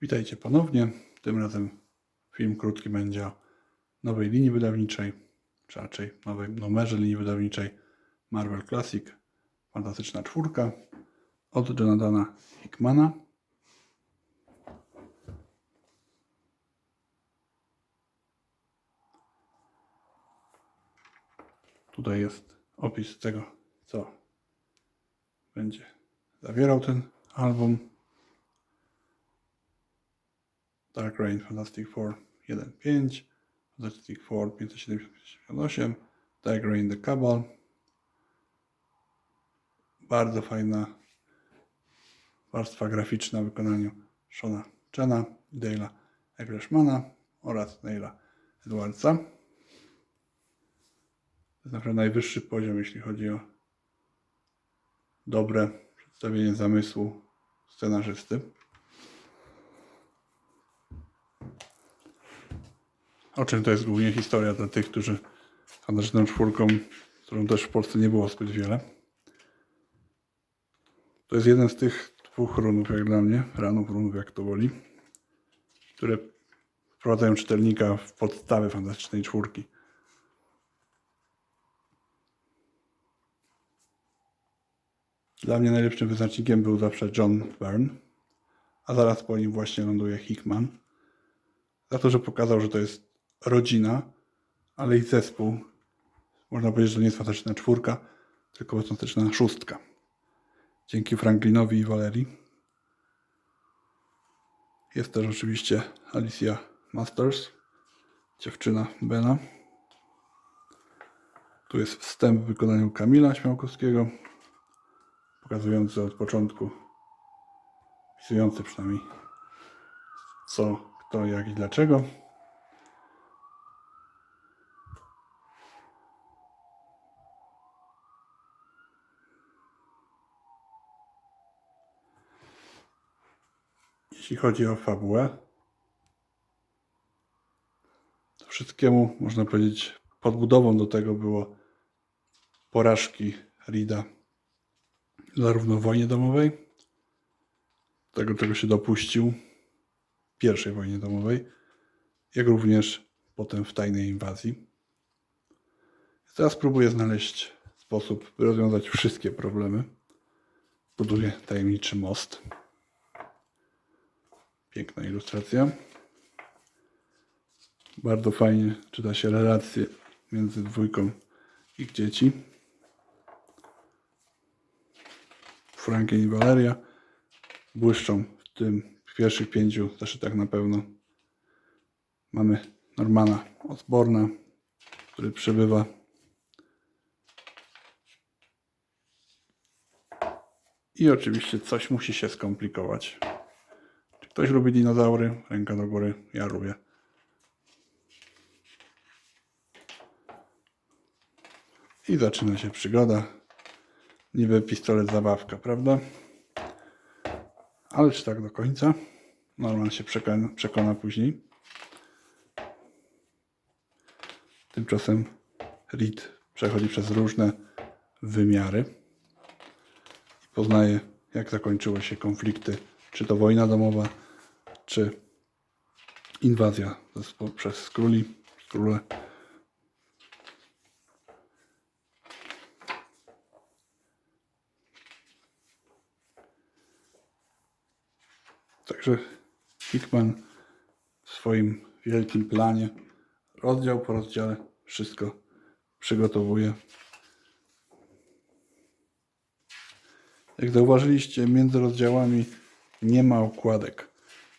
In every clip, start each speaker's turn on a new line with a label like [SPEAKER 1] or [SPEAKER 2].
[SPEAKER 1] Witajcie ponownie. Tym razem film krótki będzie o nowej linii wydawniczej, czy raczej nowej numerze linii wydawniczej Marvel Classic. Fantastyczna czwórka od Jonathana Hickmana. Tutaj jest opis tego, co będzie zawierał ten album. Dark Reign Fantastic Four 1.5, Fantastic Four 578, Dark Reign The Cabal. Bardzo fajna warstwa graficzna w wykonaniu Shona Chena, Dale'a Egreshmana oraz Neila Edwardsa. To jest naprawdę najwyższy poziom, jeśli chodzi o dobre przedstawienie zamysłu scenarzysty. O czym to jest głównie historia dla tych, którzy fantastyczną czwórką, którą też w Polsce nie było zbyt wiele. To jest jeden z tych dwóch runów, jak dla mnie, ranów, runów, jak to woli, które wprowadzają czytelnika w podstawy fantastycznej czwórki. Dla mnie najlepszym wyznacznikiem był zawsze John Byrne, a zaraz po nim właśnie ląduje Hickman. Za to, że pokazał, że to jest rodzina, ale i zespół. Można powiedzieć, że to nie jest fantastyczna czwórka, tylko fantastyczna szóstka. Dzięki Franklinowi i Valerii. Jest też oczywiście Alicia Masters, dziewczyna Bena. Tu jest wstęp w wykonaniu Kamila Śmiałkowskiego, pokazujący od początku, opisujący przynajmniej co, kto, jak i dlaczego. Jeśli chodzi o fabułę, to wszystkiemu można powiedzieć podbudową do tego było porażki Rida zarówno w wojnie domowej, tego czego się dopuścił w pierwszej wojnie domowej, jak również potem w tajnej inwazji. Teraz próbuję znaleźć sposób, by rozwiązać wszystkie problemy. Buduję tajemniczy most. Piękna ilustracja. Bardzo fajnie czyta się relacje między dwójką ich dzieci. Franklin i Valeria błyszczą w tym pierwszych pięciu zeszytach na pewno. Mamy Normana Osborna, który przebywa i oczywiście coś musi się skomplikować. Ktoś lubi dinozaury? Ręka do góry. Ja lubię. I zaczyna się przygoda. Niby pistolet zabawka, prawda? Ale czy tak do końca? Norman się przekona, przekona później. Tymczasem Reed przechodzi przez różne wymiary i poznaje, jak zakończyły się konflikty, czy to wojna domowa, czy inwazja ze- przez króli, króle. Także Hickman w swoim wielkim planie, rozdział po rozdziale, wszystko przygotowuje. Jak zauważyliście, między rozdziałami nie ma okładek.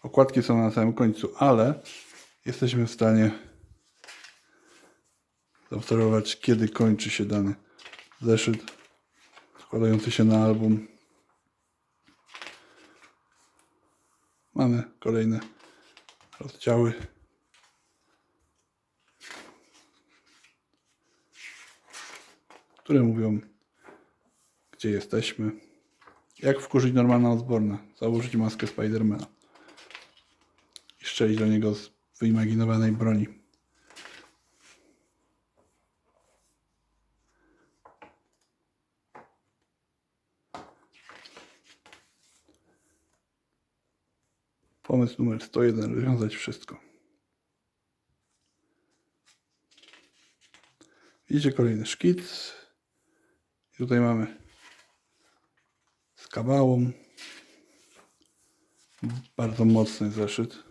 [SPEAKER 1] Okładki są na samym końcu, ale jesteśmy w stanie zaobserwować, kiedy kończy się dany zeszyt składający się na album. Mamy kolejne rozdziały. Które mówią, gdzie jesteśmy. Jak wkurzyć Normana Osborna? Założyć maskę Spidermana. Strzelić do niego z wyimaginowanej broni. Pomysł numer 101. Rozwiązać wszystko. Widzicie kolejny szkic. I tutaj mamy z kabałą. Bardzo mocny zeszyt.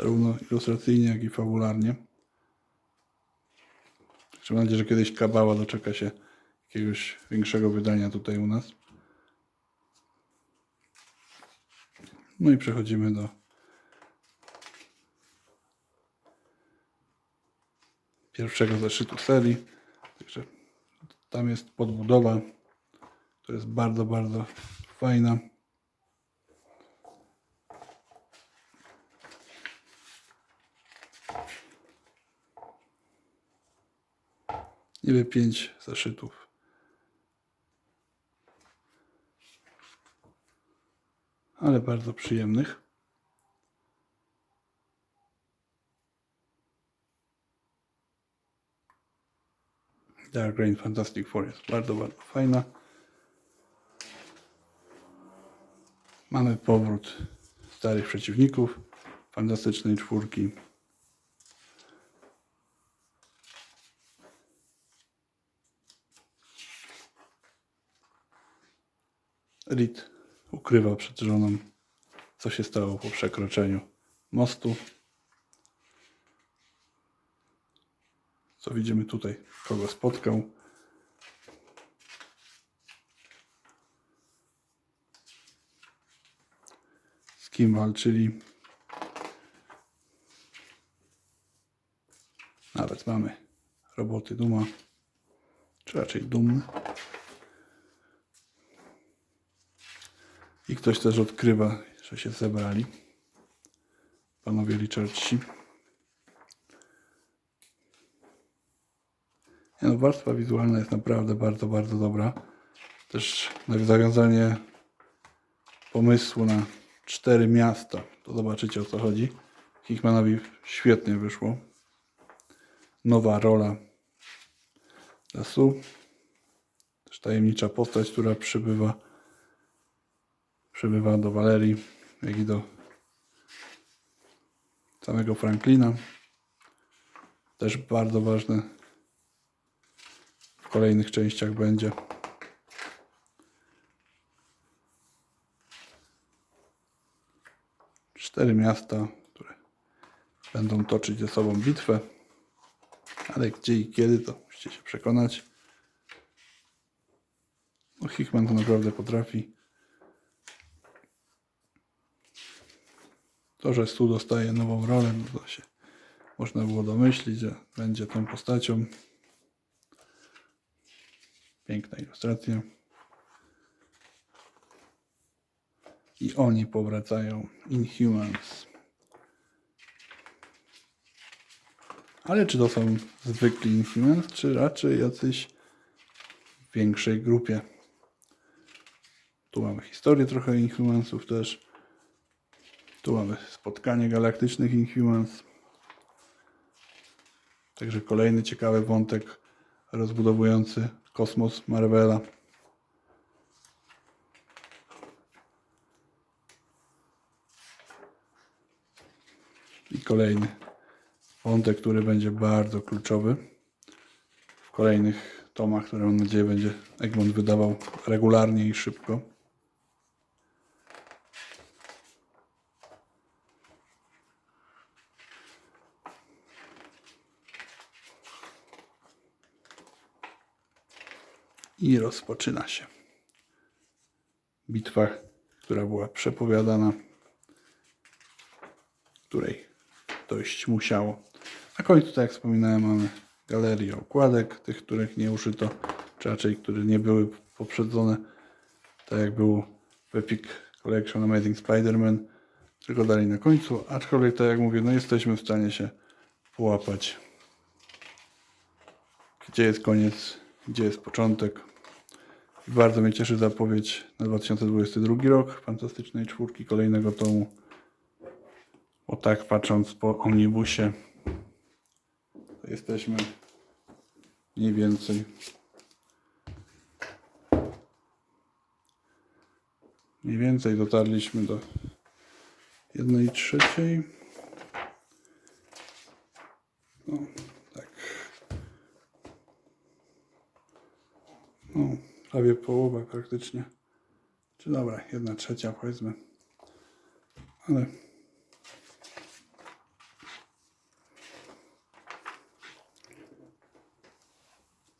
[SPEAKER 1] Zarówno ilustracyjnie, jak i fabularnie. Mam nadzieję, że kiedyś kabała doczeka się jakiegoś większego wydania tutaj u nas. No i przechodzimy do pierwszego zeszytu serii. Także tam jest podbudowa, która jest bardzo, bardzo fajna. Niby pięć zeszytów. Ale bardzo przyjemnych. Dark Rain Fantastic Four jest bardzo, bardzo fajna. Mamy powrót starych przeciwników Fantastycznej Czwórki. Reed ukrywa przed żoną, co się stało po przekroczeniu mostu. Co widzimy tutaj, kogo spotkał. Z kim walczyli. Nawet mamy roboty Duma, czy raczej Dum. Ktoś też odkrywa, że się zebrali. Panowie Richardsi. Nie no, warstwa wizualna jest naprawdę bardzo, bardzo dobra. Też zawiązanie pomysłu na cztery miasta. To zobaczycie o co chodzi. Hickmanowi świetnie wyszło. Nowa rola dla Su. Też tajemnicza postać, która przybywa przybywa do Walerii, jak i do samego Franklina. Też bardzo ważne w kolejnych częściach będzie. Cztery miasta, które będą toczyć ze sobą bitwę, ale gdzie i kiedy to musicie się przekonać. No, Hickman to naprawdę potrafi. To, że Stu dostaje nową rolę, no to się można było domyślić, że będzie tą postacią. Piękna ilustracja. I oni powracają. Inhumans. Ale czy to są zwykli Inhumans, czy raczej jacyś w większej grupie? Tu mamy historię trochę Inhumansów też. Tu mamy spotkanie galaktycznych Inhumans. Także kolejny ciekawy wątek rozbudowujący kosmos Marvela. I kolejny wątek, który będzie bardzo kluczowy w kolejnych tomach, które mam nadzieję będzie Egmont wydawał regularnie i szybko. I rozpoczyna się bitwa, która była przepowiadana, której dojść musiało. Na końcu, tak jak wspominałem, mamy galerię okładek, tych, których nie użyto, czy raczej, które nie były poprzedzone, tak jak było w Epic Collection Amazing Spider-Man, tylko dalej na końcu, aczkolwiek, tak jak mówię, no jesteśmy w stanie się połapać, gdzie jest koniec, gdzie jest początek. Bardzo mnie cieszy zapowiedź na 2022 rok Fantastycznej Czwórki, kolejnego tomu. Bo tak patrząc po omnibusie, to jesteśmy mniej więcej mniej więcej dotarliśmy do jednej trzeciej. No, tak. No, prawie połowa praktycznie. Czy dobra, jedna trzecia powiedzmy. Ale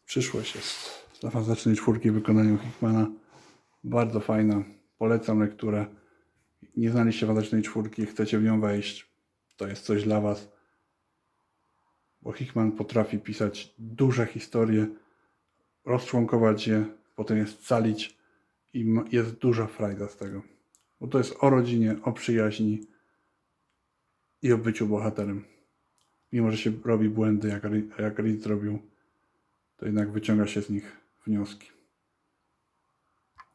[SPEAKER 1] przyszłość jest dla fantastycznej czwórki w wykonaniu Hickmana. Bardzo fajna. Polecam lekturę. Nie znaliście fantastycznej czwórki, chcecie w nią wejść. To jest coś dla Was. Bo Hickman potrafi pisać duże historie, rozczłonkować je, potem je scalić i jest duża frajda z tego. Bo to jest o rodzinie, o przyjaźni i o byciu bohaterem. Mimo, że się robi błędy, jak, jak Reed zrobił, to jednak wyciąga się z nich wnioski.